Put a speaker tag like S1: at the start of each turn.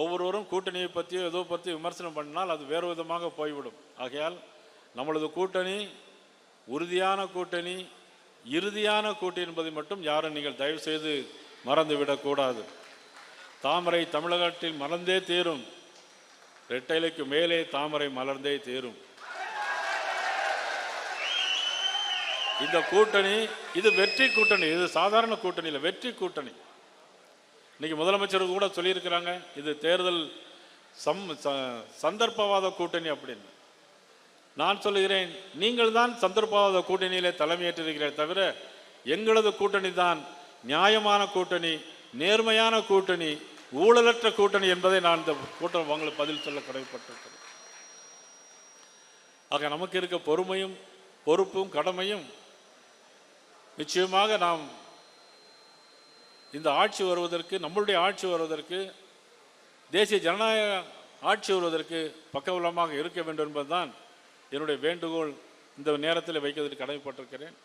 S1: ஒவ்வொருவரும் கூட்டணியை பற்றியோ ஏதோ பற்றி விமர்சனம் பண்ணினால் அது வேறு விதமாக போய்விடும். ஆகையால் நம்மளது கூட்டணி உறுதியான கூட்டணி இறுதியான கூட்டணி என்பதை மட்டும் யாரும் நீங்கள் தயவு செய்து மறந்துவிடக்கூடாது. தாமரை தமிழகத்தில் மலர்ந்தே தீரும். ரெட்டைலைக்கு மேலே தாமரை மலர்ந்தே தீரும். இந்த கூட்டணி இது வெற்றி கூட்டணி இது சாதாரண கூட்டணி இல்லை வெற்றி கூட்டணி. இன்னைக்கு முதலமைச்சர் கூட சொல்லியிருக்கிறாங்க இது தேர்தல் சம் ச- சந்தர்ப்பவாத கூட்டணி அப்படின்னு. நான் சொல்லுகிறேன் நீங்கள் தான் சந்தர்ப்பவாத கூட்டணியிலே தலைமையேற்றிருக்கிறீர்கள் தவிர எங்களது கூட்டணி தான் நியாயமான கூட்டணி நேர்மையான கூட்டணி ஊழலற்ற கூட்டணி என்பதை நான் இந்த கூட்டம் உங்களுக்கு பதில் சொல்ல கடமைப்பட்டிருக்கிறேன். ஆக நமக்கு இருக்க பொறுமையும் பொறுப்பும் கடமையும் நிச்சயமாக நாம் இந்த ஆட்சி வருவதற்கு நம்மளுடைய ஆட்சி வருவதற்கு தேசிய ஜனநாயக ஆட்சி வருவதற்கு பக்கபலமாக இருக்க வேண்டும் என்பதுதான் என்னுடைய வேண்டுகோள். இந்த நேரத்தில் வைக்கிறதுக்கு கடமைப்பட்டிருக்கிறேன்.